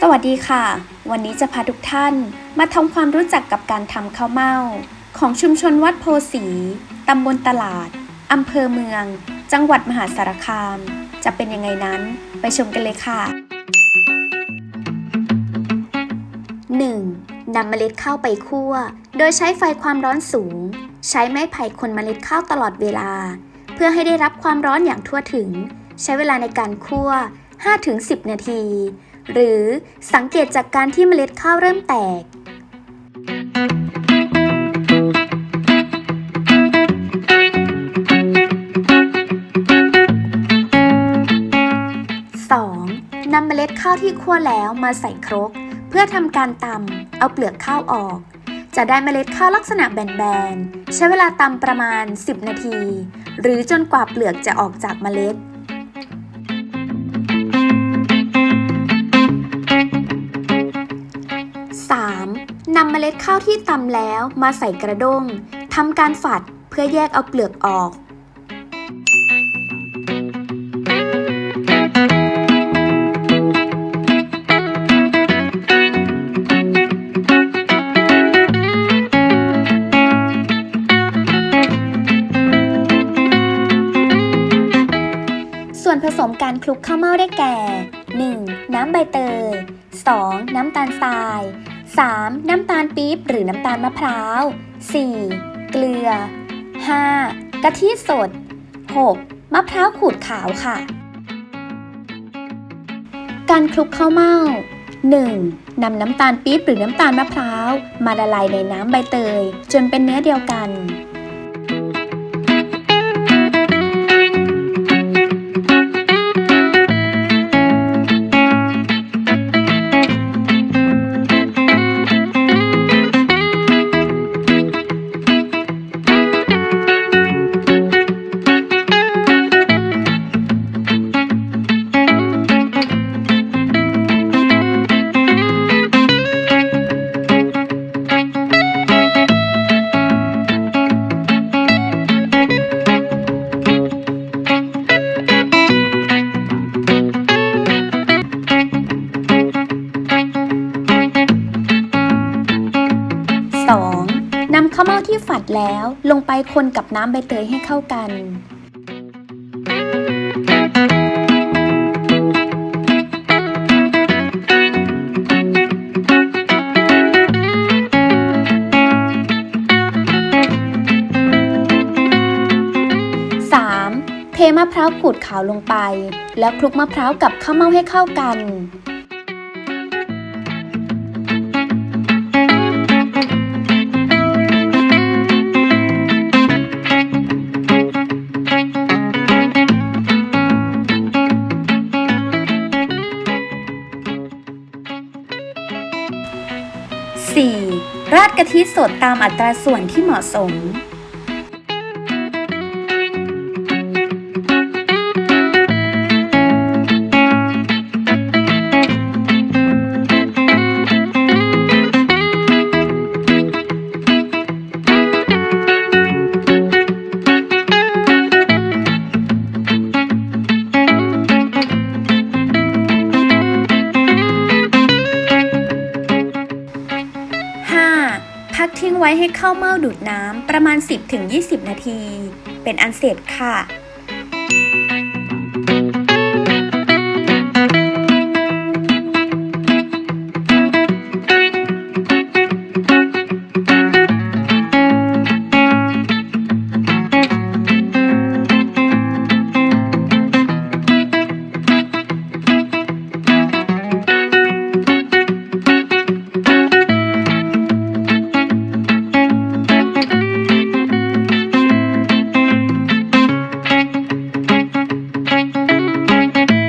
สวัสดีค่ะ วันนี้จะพาทุกท่านมาทำความรู้จักกับการทำข้าวเม่าของชุมชนวัดโพสีตำบลตลาดอำเภอเมือง จังหวัดมหาสารคาม จะเป็นยังไงนั้นไปชมกันเลยค่ะ 1. นำเมล็ดข้าวไปคั่ว โดยใช้ไฟความร้อนสูง ใช้ไม้ไผ่คนเมล็ดข้าวตลอดเวลา เพื่อให้ได้รับความร้อนอย่างทั่วถึง ใช้เวลาในการคั่ว 5-10 นาที หรือสังเกตจากการที่เมล็ดข้าวเริ่มแตก 2. นำเมล็ดข้าวที่คั่วแล้วมาใส่ครก เพื่อทำการตำเอาเปลือกข้าวออก จะได้เมล็ดข้าวลักษณะแบนๆ ใช้เวลาตำประมาณ 10 นาที หรือจนกว่าเปลือกจะออกจากเมล็ดนำเมล็ดข้าวที่ตำแล้วมาใส่กระด้งทำการฝัดเพื่อแยกเอาเปลือกออก วนผสมการคลุกข้าวเม่าได้แก่ 1. น้ำใบเตย 2. น้ำตาลทราย 3. น้ำตาลปี๊บหรือน้ำตาลมะพร้าว 4. เกลือ 5. กะทิสด 6. มะพร้าวขูดขาวค่ะ การคลุกข้าวเม่า 1. นำน้ำตาลปี๊บหรือน้ำตาลมะพร้าว มาละลายในน้ำใบเตย จนเป็นเนื้อเดียวกัน 2. น ที่ฝัดแล้วลงไปคนกับน้ำใบเตยให้เข้ากัน 3. เทมะพร้าวขูดขาวลงไป แล้วคลุกมะพร้าวกับข้าวเม่าให้เข้ากัน ราดกะทิสดตามอัตราส่วนที่เหมาะสม ไว้ให้ข้าวเม่าดูดน้ำประมาณ 10-20 นาที เป็นอันเสร็จค่ะ